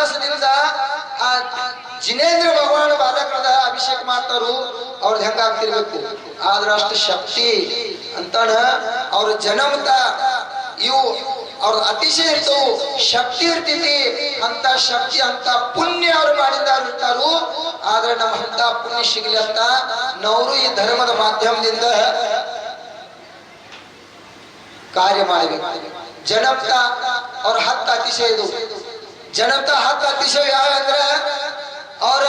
ಕಲಸದಿಂದ ಆ ಜಿನೇಂದ್ರ ಭಗವಾನ್ ಬಾಲಕರದ ಅಭಿಷೇಕ ಮಾಡ್ತಾರು ಅವ್ರದ್ದು ಹೆಂಗ ಆಗ್ತಿರ್ಬೇಕು ಆದ್ರ ಅಷ್ಟು ಶಕ್ತಿ ಅಂತಾನ ಅವ್ರ ಜನಮತ ಇವು ಅವ್ರ ಅತಿಶಯ ಇರ್ತವು, ಶಕ್ತಿ ಇರ್ತೈತಿ, ಅಂತ ಶಕ್ತಿ, ಅಂತ ಪುಣ್ಯ ಅವ್ರು ಇರ್ತಾರು. ಆದ್ರೆ ನಮ್ಮ ಅಂತ ಪುಣ್ಯ ಸಿಗಲಿ ಅಂತ ನಾವು ಈ ಧರ್ಮದ ಮಾಧ್ಯಮದಿಂದ ಕಾರ್ಯ ಮಾಡಬೇಕು. ಜನಪ್ತ ಅವ್ರ ಹತ್ತು ಅತಿಶಯ ಇದು. ಜನಪ್ತ ಹತ್ತು ಅತಿಶಯ ಯಾವಂದ್ರೆ ಅವರ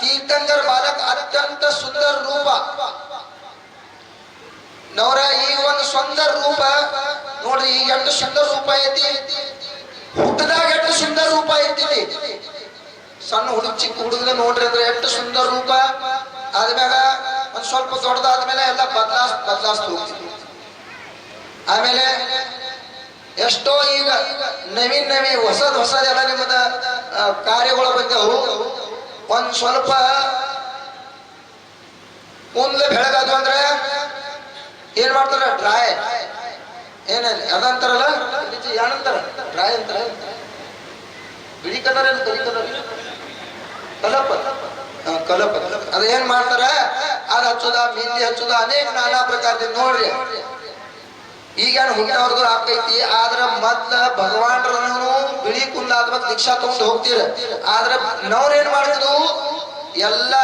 ತೀರ್ಥಂಕರ ಬಾಲಕ ಅತ್ಯಂತ ಸುಂದರ ರೂಪ ನವರ ಈ ಒಂದು ಸುಂದರ ರೂಪ ನೋಡ್ರಿ ಈಗ ಎಷ್ಟು ಸುಂದರ ರೂಪ ಐತಿ ಹುಟ್ಟದಾಗ ಎಷ್ಟು ಸುಂದರ ರೂಪ ಐತಿ ಸಣ್ಣ ಹುಡುಗ ಚಿಕ್ಕ ಹುಡುಗದ ನೋಡ್ರಿ ಅಂದ್ರೆ ಎಷ್ಟು ಸುಂದರ ರೂಪ ಆದ್ಮ್ಯಾಗ ಒಂದ್ ಸ್ವಲ್ಪ ದೊಡ್ಡದಾದ್ಮೇಲೆ ಎಲ್ಲ ಬದಲಾಸ್ ಬದಲಾಸ್ತು ಆಮೇಲೆ ಎಷ್ಟೋ ಈಗ ನವೀನ್ ನವೀನ್ ಹೊಸದ್ ಹೊಸದೆಲ್ಲ ನಿಮ್ಮದ ಕಾರ್ಯಗಳ ಬಂದವು ಒಂದ್ ಸ್ವಲ್ಪ ಮುಂದೆ ಬೆಳಗಾದು ಅಂದ್ರೆ ಏನ್ ಮಾಡ್ತಾರ? ಡ್ರಾಯ್ ಏನ ಅದಂತಾರಲ್ಲ? ಏನಂತಾರ ಡ್ರಾಯ್ ಅಂತಾರ? ಬಿಳಿ ಕಲರ್ ಏನು? ಕರಿ ಕಲರ್. ಕಲಪ. ಕಲಪ. ಅದ ಏನ್ ಮಾಡ್ತಾರ? ಅದ್ ಹಚ್ಚುದ, ಮಿಂದಿ ಹಚ್ಚುದ, ಅನೇಕ ನಾನಾ ಪ್ರಕಾರದಿಂದ ನೋಡ್ರಿ. ಈಗೇನು ಹುಟ್ಟವ್ರದ್ದು ಆಗ್ತೈತಿ. ಆದ್ರ ಮೊದ್ಲ ಭಗವಾನ್ರನ್ನು ಬಿಳಿ ಕುಂದಾದ ಆದ್ಮೇಲೆ ದೀಕ್ಷಾ ತಗೊಂಡು ಹೋಗ್ತೀರ. ಆದ್ರ ನಾವ್ರೇನ್ ಮಾಡಿದ್ರು ಎಲ್ಲ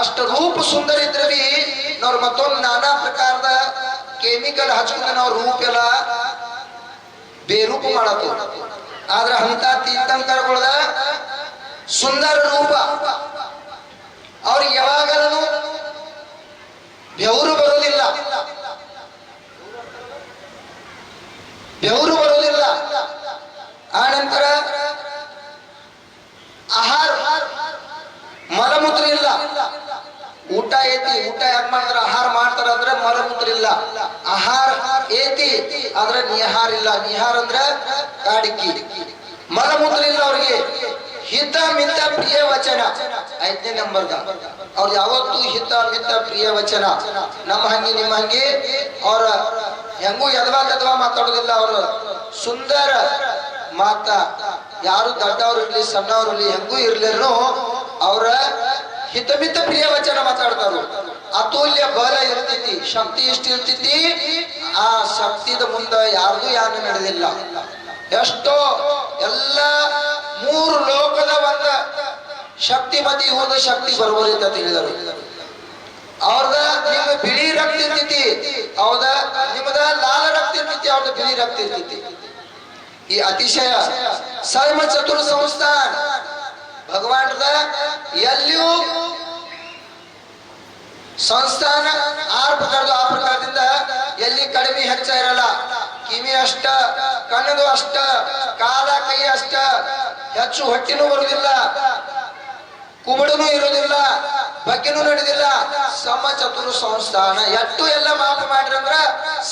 ಅಷ್ಟ ರೂಪ ಸುಂದರ ಇದ್ರೆ ಬಿ ಮತ್ತೊಂದು ನಾನಾ ಪ್ರಕಾರದ ಕೆಮಿಕಲ್ ಹಚ್ಕೊಂಡ ನಾವು ರೂಪ ಎಲ್ಲ ಬೇರೂಪ ಮಾಡತ್ತು ಆದ್ರ ಅಂತ ತೀರ್ಥಂಕರಗಳದ ಸುಂದರ ರೂಪ. ಅವ್ರಿಗೆ ಯಾವಾಗಲೂ ಬೆವರು ಬರೋದಿಲ್ಲ ಬೆವರು ಬರೋದಿಲ್ಲ ಆ ನಂತರ ಆಹಾರ ಮಲಮೂತ್ರ ಇಲ್ಲ ಊಟ ಐತಿ ಊಟ ಯಾಕೆ ಮಾಡ್ತಾರ? ಆಹಾರ ಮಾಡ್ತಾರ ಅಂದ್ರೆ ಮಲಮೂತ್ರ ಇಲ್ಲ ಆಹಾರ ಏತಿ, ಆದ್ರೆ ನಿಹಾರ ಇಲ್ಲ. ನಿಹಾರ ಅಂದ್ರೆ ಕಾಡಿಕ್ಕಿ. ಮಲಮೂತ್ರ ಇಲ್ಲ ಅವ್ರಿಗೆ. ಹಿತ ಮಿತ ಪ್ರಿಯ ವಚನ. ಐದನೇ ನಂಬರ್ ಅವ್ರ ಯಾವತ್ತೂ ಹಿತ ಮಿತ ಪ್ರಿಯ ವಚನ. ನಮ್ಮ ಹಂಗೆ, ನಿಮ್ಮ ಹಂಗೆ. ಅವ್ರ ಹೆಂಗೂ ಎದವಾ ಕದವಾ ಮಾತಾಡೋದಿಲ್ಲ ಅವರು. ಸುಂದರ ಮಾತ. ಯಾರು ದೊಡ್ಡವ್ರು ಇರ್ಲಿ, ಸಣ್ಣವ್ರು ಇರ್ಲಿ, ಹೆಂಗೂ ಇರ್ಲಿರು ಅವರ ಹಿತಮಿತ ಪ್ರಿಯ ವಚನ ಮಾತಾಡ್ತಾರ ಅತುಲ್ಯ ಬಲ ಇರ್ತೈತಿ, ಶಕ್ತಿ ಎಷ್ಟು ಇರ್ತೈತಿ. ಆ ಶಕ್ತಿದ ಮುಂದ ಯಾರ್ದು ಯಾರು ನಡೆದಿಲ್ಲ. ಎಷ್ಟೋ ಎಲ್ಲ ಮೂರು ಲೋಕದ ಒಂದ ಶಕ್ತಿ ಮತ್ತೆ ಹೋದ ಶಕ್ತಿ ಬರೋಬರಿ ಅಂತ ತಿಳಿದರು. ಅವ್ರದ ನಿಮ್ಮ ಬಿಳಿ ರಕ್ತ ಇರ್ತೈತಿ ಅವ್ರದ ನಿಮ್ಮದ ಲಾಲ ರಕ್ತ ಇರ್ತೈತಿ, ಅವ್ರದ ಬಿಳಿ ರಕ್ತ ಇರ್ತೈತಿ. ಈ ಅತಿಶಯ ಸರ್ವ ಚತುರ ಸಂಸ್ಥಾನ ಭಗವಾನದ ಎಲ್ಲಿಯೂ ಸಂಸ್ಥಾನ ಆರು ಪ್ರಕಾರದ ಆ ಪ್ರಕಾರದಿಂದ ಎಲ್ಲಿ ಕಡಿಮೆ ಹೆಚ್ಚ ಇರಲ್ಲ. ಕಿವಿ ಅಷ್ಟ, ಕಣ್ಣದು ಅಷ್ಟ, ಕಾಲ ಕೈ ಅಷ್ಟ, ಹೆಚ್ಚು ಹೊಟ್ಟಿನೂ ಬರುವುದಿಲ್ಲ ಕುಬಡನು ಇರುವುದಿಲ್ಲ ಬಗ್ಗೆನೂ ನಡೆದಿಲ್ಲ. ಸಮ ಚತುರ ಸಂಸ್ಥಾನ. ಎಟ್ಟು ಎಲ್ಲ ಮಾಪ ಮಾಡ್ರಿ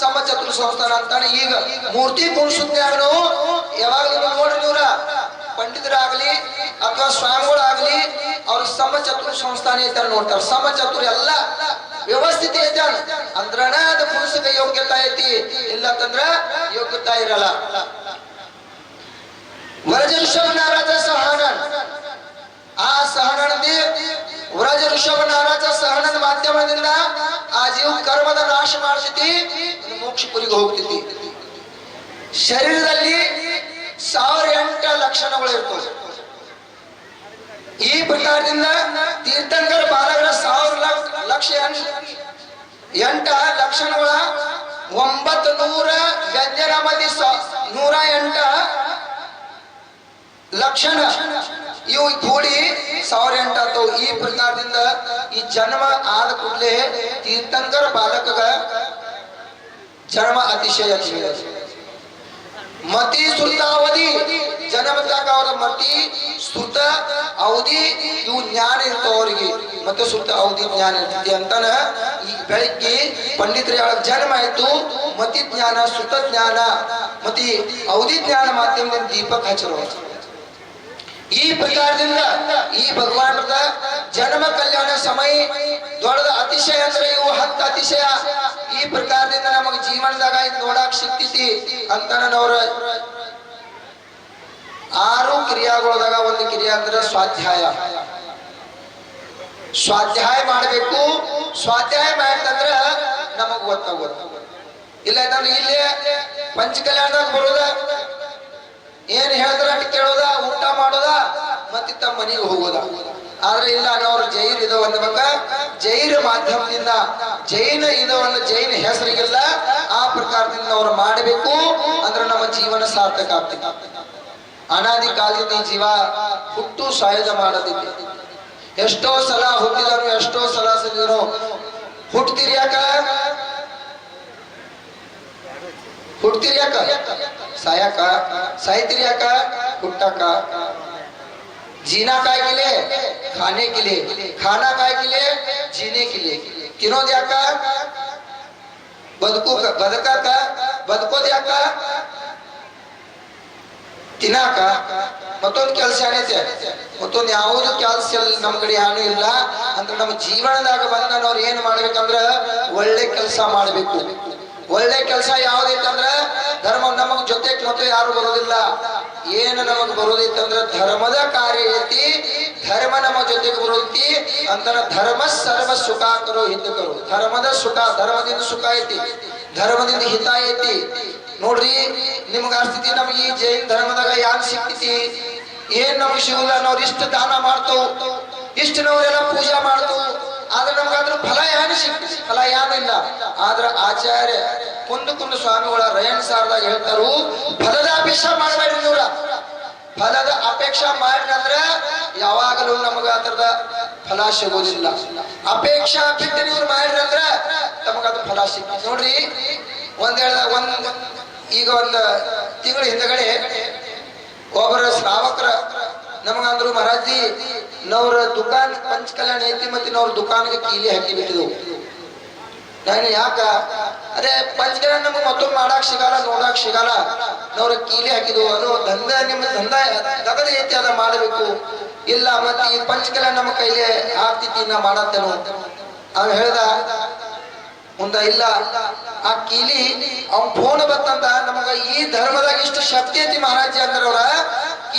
ಸಮ ಚತುರ ಸಂಸ್ಥಾನ ಅಂತಾನೆ. ಈಗ ಮೂರ್ತಿ ಕುಣಿಸುತ್ತಾಗ ನಾವು ಯಾವಾಗ ನೋಡ್ರಿ ನೀವ್ರ ಪಂಡಿತರಾಗ್ಲಿ ಅಥವಾ ಸ್ವಾಮಿಗಳಾಗ್ಲಿ, ಅವ್ರ ಸಮ ಚತುರ ಸಂಸ್ಥಾನ ಐತೆ ನೋಡ್ತಾರ. ಸಮ ಚತುರ ಎಲ್ಲ ವ್ಯವಸ್ಥಿತ ಇದ್ದಾನ ಅಂದ್ರಣ ಅದು ಐತಿ. ಇಲ್ಲ ಅಂತಂದ್ರ ಯೋಗ್ಯತಾ ಇರಲ್ಲ. ವರಜ ಋಷಭ ನಾರಾಜ ಸಹನನ್. ಆ ಸಹನದಿ ವ್ರಜ ಋಷಭ ನಾರಾಜ ಸಹನದ ಮಾಧ್ಯಮದಿಂದ ಆ ಜೀವ ಕರ್ಮದ ನಾಶ ಮಾಡಿಸಿ ಮೋಕ್ಷಪುರಿಗೆ ಹೋಗ್ತೈತಿ. ಶರೀರದಲ್ಲಿ ಸಾವಿರ ಎಂಟ ಲಕ್ಷಣಗಳು ಇರ್ತವೆ. ಈ ಪ್ರಕಾರದಿಂದ ತೀರ್ಥಂಕರ ಬಾಲಗಳ ಸಾವಿರ ಲಕ್ಷ ಎಂಟ್- ಲಕ್ಷಣಗಳ ಒಂಬತ್ತು ನೂರ ವ್ಯಂಜನ ಮದಿ ನೂರ ಎಂಟ ಲಕ್ಷಣ. ಇವು ಕೂಡಿ ಸಾವಿರ ಎಂಟಾತು ಈ ಪ್ರಕಾರದಿಂದ ಈ ಜನ್ಮ ಆದ ಕೂಡಲೇ ತೀರ್ಥಂಕರ ಬಾಲಕಗ ಜನ್ಮ ಅತಿಶಯ. ಮತಿ ಸುತ್ತ ಅವಧಿ ಜನ್ಮದಾಗ ಅವರ ಮತಿ, ಸುತ ಅವಧಿ, ಇವು ಜ್ಞಾನ ಇರ್ತಾವ ಅವರಿಗೆ ಮತ್ತೆ ಸುತ್ತ ಅವಧಿ ಜ್ಞಾನ ಇರ್ತೈತಿ ಅಂತಾನ ಈ ಬೆಳಿಗ್ಗೆ ಪಂಡಿತರ ಜನ್ಮ ಆಯ್ತು, ಮತಿ ಜ್ಞಾನ, ಸುತ ಜ್ಞಾನ, ಮತಿ ಅವಧಿ ಜ್ಞಾನ ಮಾಧ್ಯಮದಿಂದ ದೀಪಕ್ ಹಚ್ಚರು ಈ ಪ್ರಕಾರದಿಂದ ಈ ಭಗವಾನದ ಜನ್ಮ ಕಲ್ಯಾಣ ಸಮಯ ದೊಡ್ಡದ ಅತಿಶಯ ಅಂದ್ರೆ ಇವು ಹತ್ತು ಅತಿಶಯ. ಈ ಪ್ರಕಾರದಿಂದ ನಮಗ ಜೀವನದಾಗ ನೋಡಾಕ ನೋಡಾಕ್ ಸಿಗ್ತೈತಿ ಅಂತ ಆರು ಕ್ರಿಯಾಗೊಳದಾಗ ಒಂದು ಕ್ರಿಯಾ ಅಂದ್ರೆ ಸ್ವಾಧ್ಯಾಯ. ಸ್ವಾಧ್ಯಾಯ ಮಾಡಬೇಕು. ಸ್ವಾಧ್ಯಾಯ ಮಾಡ್ತಂದ್ರ ನಮಗ್ ಗೊತ್ತಾಗುತ್ತೆ ಇಲ್ಲ ಅಂದ್ರೆ ಇಲ್ಲೇ ಪಂಚಕಲ್ಯಾಣದಾಗ ಬರೋದ, ಏನ್ ಹೇಳ್ತಾರ ಅಂತ ಕೇಳೋದ, ಊಟ ಮಾಡೋದ, ಮತ್ತೆ ತಮ್ಮ ಮನೆಗೆ ಹೋಗೋದ. ಆದ್ರೆ ಇಲ್ಲ ಅನ್ನೋರು ಜೈನ್ ಇದು ಅಂದ್ಬೇಕ. ಜೈನ ಮಾಧ್ಯಮದಿಂದ ಜೈನ ಇದು ಒಂದು ಜೈನ ಹೆಸರಿಗಿಲ್ಲ ಆ ಪ್ರಕಾರದಿಂದ ಅವ್ರು ಮಾಡಬೇಕು ಅಂದ್ರೆ ನಮ್ಮ ಜೀವನ ಸಾರ್ಥಕ ಆಗ್ತದೆ ಅನಾದಿ ಕಾಲದಿಂದ ಜೀವ ಹುಟ್ಟು ಸಾಯುಧ ಮಾಡದಿದ್ದ ಎಷ್ಟೋ ಸಲ ಹುಟ್ಟಿದನು ಎಷ್ಟೋ ಸಲ ಸಿಗಿದನು ಹುಟ್ತೀರಿ ಯಾಕ? ಹುಟ್ತೀರಿ ಯಾಕ? ಸಾಯಕ? ಸಾಯ್ತಿರಿ ಯಾಕ? ಹುಟ್ಟಕ? जीना काय के लिए खाने के लिए खाना काय के लिए जीने के लिए ತಿನ್ನೋದು ಯಾಕ ಬದುಕು ಬದುಕಾಕ ಬದುಕೋದು ಯಾಕ ತಿನ್ನಾಕ ಮತ್ತೊಂದು ಕೆಲಸ ಏನೈತೆ ಮತ್ತೊಂದು ಯಾವುದು ಕೆಲಸ ನಮ್ ಕಡೆ ಏನೂ ಇಲ್ಲ ಅಂದ್ರೆ ನಮ್ಮ ಜೀವನದಾಗ ಬಂದ ನಾವ್ ಏನ್ ಮಾಡ್ಬೇಕಂದ್ರ ಒಳ್ಳೆ ಕೆಲಸ ಮಾಡ್ಬೇಕು ಒಳ್ಳೆ ಕೆಲಸ ಯಾವ್ದೈತಂದ್ರ ಧರ್ಮ ನಮಗ್ ಜೊತೆ ಮತ್ತೆ ಯಾರು ಬರೋದಿಲ್ಲ ಏನು ನಮಗ್ ಬರೋದೈತಂದ್ರ ಧರ್ಮದ ಕಾರ್ಯ ಐತಿ ಧರ್ಮ ನಮ್ಮ ಜೊತೆಗೆ ಬರುತ್ತಿ ಅಂತರ ಧರ್ಮ ಸರ್ವ ಸುಖ ಕರೋ ಹಿಂದಕರು. ಧರ್ಮದ ಸುಖ, ಧರ್ಮದಿಂದ ಸುಖ ಐತಿ. ಧರ್ಮದಿಂದ ಹಿತ ಐತಿ. ನೋಡ್ರಿ, ನಿಮ್ಗ ಸ್ಥಿತಿ ನಮ್ಗೆ ಈ ಜೈನ್ ಧರ್ಮದಾಗ ಯಾನ್ ಸಿಕ್ತೈತಿ? ಏನ್ ನಮ್ಗೆ ಸಿಗುಲ್ಲ ನಾವ್ ಇಷ್ಟು ದಾನ ಮಾಡ್ತವು. ಇಷ್ಟು ನಾವೆಲ್ಲ ಪೂಜಾ ಮಾಡ್ತವು. ಆದ್ರೆ ನಮ್ಗೆ ಅದ್ರ ಫಲ ಯಾರು ಸಿಕ್ತಿ ಫಲ ಏನಿಲ್ಲ ಆದ್ರ ಆಚಾರ್ಯ ಕುಂದು ಕುಂದು ಸ್ವಾಮಿಗಳ ರಯನ್ ಸಾರದಾಗ ಹೇಳ್ತಾರು ಫಲದ ಅಪೇಕ್ಷೆ ಮಾಡಬೇಡಿ ಫಲದ ಅಪೇಕ್ಷೆ ಮಾಡ್ರಿ ಅಂದ್ರ ಯಾವಾಗಲೂ ನಮಗ ಅದರದ ಫಲ ಸಿಗೋದಿಲ್ಲ. ಅಪೇಕ್ಷಾ ಬಿಟ್ಟು ನೀವು ನಮಗ ಅದು ಫಲ ಸಿಗ್ತದೆ. ನೋಡ್ರಿ, ಒಂದ್ ಹೇಳ್ದ ಒಂದ್ ಈಗ ಒಂದ್ ತಿಂಗಳ ಹಿಂದಗಡೆ ಒಬ್ಬರ ಶ್ರಾವಕರ ನಮಗಂದ್ರು ಮಹಾರಾಜಿ ನವ್ರ ದುಕಾನ್ ಪಂಚಕಲ್ಯಾಣ ಐತಿ ಮತ್ತೆ ನವ್ರ ದುಕಾನ್ಗೆ ಕೀಲಿ ಹಾಕಿ ಬಿಟ್ಟಿದ್ವು. ನಾನು ಯಾಕ? ಅದೇ ಪಂಚಕರ ನಮ್ಗೆ ಮತ್ತೊಮ್ಮೆ ಮಾಡಾಕ್ ಸಿಗಲ್ಲ, ನೋಡಾಕ್ ಸಿಗಲ್ಲ. ನವ್ರ ಕೀಲಿ ಹಾಕಿದ್ವು ಅದು ದಂಧ ನಿಮ್ಮ ದಂಧ ತಗದ ಐತಿ ಅದ ಮಾಡಬೇಕು. ಇಲ್ಲ, ಮತ್ತೆ ಈ ಪಂಚಕರ ನಮ್ಮ ಕೈಲಿ ಆಗ್ತಿತ್ತು ನಾ ಮಾಡತ್ತೇನು. ಅವ ಹೇಳ್ದ, ಮುಂದ ಇಲ್ಲ. ಆ ಕೀಲಿ, ಅವ್ನ್ ಫೋನ್ ಬತ್ತಂತ ನಮಗ ಈ ಧರ್ಮದಾಗ ಇಷ್ಟು ಶಕ್ತಿ ಐತಿ ಮಹಾರಾಜ ಅಂದ್ರವ್ರ,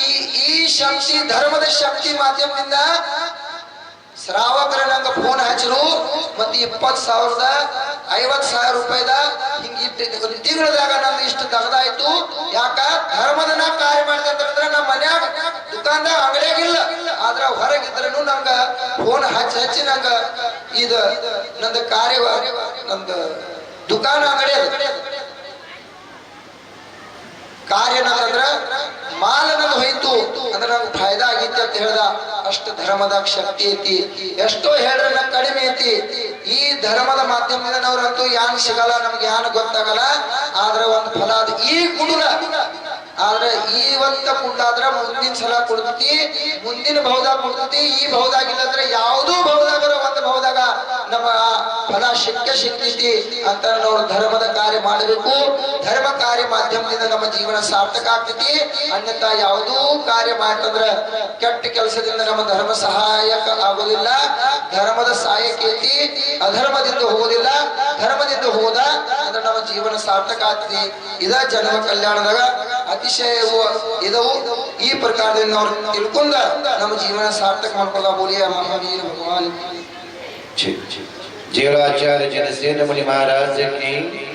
ಈ ಈ ಶಕ್ತಿ, ಧರ್ಮದ ಶಕ್ತಿ ಮಾಧ್ಯಮದಿಂದ ಶ್ರಾವಕರ ನಂಗ ಫೋನ್ ಹಚ್ಚರು. ಮತ್ತೆ ಇಪ್ಪತ್ ಸಾವಿರದ ಐವತ್ ಸಾವಿರ ರೂಪಾಯಿದ ಹಿಂಗ ಇಟ್ಟು ತಿಂಗಳದಾಗ ನಂದು ಇಷ್ಟು ತಗದಾಯ್ತು. ಯಾಕ? ಧರ್ಮದ ನಾ ಕಾರ್ಯ ಮಾಡಿದ್ರೆ ನಮ್ಮ ಮನ್ಯಾಗ ದುಕಾನ್ದಾಗ ಅಂಗಡಿಯಾಗಿಲ್ಲ ಆದ್ರ ಹೊರಗಿದ್ರೂ ನಂಗ ಫೋನ್ ಹಚ್ಚಿ ಹಚ್ಚಿ ನಂಗ ಇದು ನಂದು ಕಾರ್ಯ ನಂದು ದುಕಾನ ಅಂಗಡಿ ಕಾರ್ಯ ಅಂತಂದ್ರ ಮಾಲ ನಂದು ಹೋಯ್ತು ಅಂದ್ರೆ ನಂಗೆ ಫಾಯ್ದಾ ಆಗಿತ್ತು ಅಂತ ಹೇಳ್ದ, ಅಷ್ಟು ಧರ್ಮದಾಗ ಶಕ್ತಿ ಐತಿ. ಎಷ್ಟೋ ಹೇಳ್ರೆ ನಂಗೆ ಕಡಿಮೆ ಐತಿ. ಈ ಧರ್ಮದ ಮಾಧ್ಯಮದಿಂದ ನಾವ್ರಂತೂ ಯಾನ್ ಸಿಗಲ್ಲ, ನಮ್ಗೆ ಯಾನ್ ಗೊತ್ತಾಗಲ್ಲ. ಆದ್ರೆ ಒಂದು ಫಲ ಅದು ಈ ಕುಡುಲ ಆದ್ರೆ ಇವತ್ತ ಕುಂಡಾದ್ರ ಮುಂದಿನ ಸಲ ಕೊಡ್ತೈತಿ ಮುಂದಿನ ಭವದಾಗ ಕೊಡ್ತೈತಿ ಈ ಭವದಾಗಿಲ್ಲ ಅಂದ್ರೆ ಯಾವುದೂ ಭವದಾಗ ಒಂದು ಬಹುದಾಗ ನಮ್ಮ ಫಲ ಸಿಕ್ಕ ಸಿಕ್ತೈತಿ ಅಂತ ನಾವು ಧರ್ಮದ ಕಾರ್ಯ ಮಾಡಬೇಕು. ಧರ್ಮ ಕಾರ್ಯ ಮಾಧ್ಯಮದಿಂದ ನಮ್ಮ ಜೀವನ ಸಾರ್ಥಕ ಆಗ್ತೈತಿ. ಅನ್ಯತಾ ಯಾವುದೂ ಕಾರ್ಯ ಮಾಡ್ತಂದ್ರ ಕೆಟ್ಟ ಕೆಲಸದಿಂದ ನಮ್ಮ ಧರ್ಮ ಸಹಾಯಕ ಆಗೋದಿಲ್ಲ. ಧರ್ಮದ ಸಹಾಯಕ ಐತಿ ಅಧರ್ಮದಿಂದ ಹೋಗೋದಿಲ್ಲ ಧರ್ಮದಿಂದ ಹೋದ ಜೀವನ ಸಾರ್ಥಕ ಆಗ್ತೈತಿ ಇದ ಜನ್ಮ ಕಲ್ಯಾಣದಾಗ ಅತಿಶಯವು ಇದವು ಈ ಪ್ರಕಾರದಿಂದ ನಾವು ತಿಳ್ಕೊಂಡ ನಮ್ಮ ಜೀವನ ಸಾರ್ಥಕ ಮಾಡ್ಕೊಳ್ಳ ಬೋಲಿಯ ಮಹಾವೀರ ಭಗವಾನ್ ಜೀವರಾಚಾರ್ಯ ಜನಸೇನ ಮುನಿ ಮಹಾರಾಜ की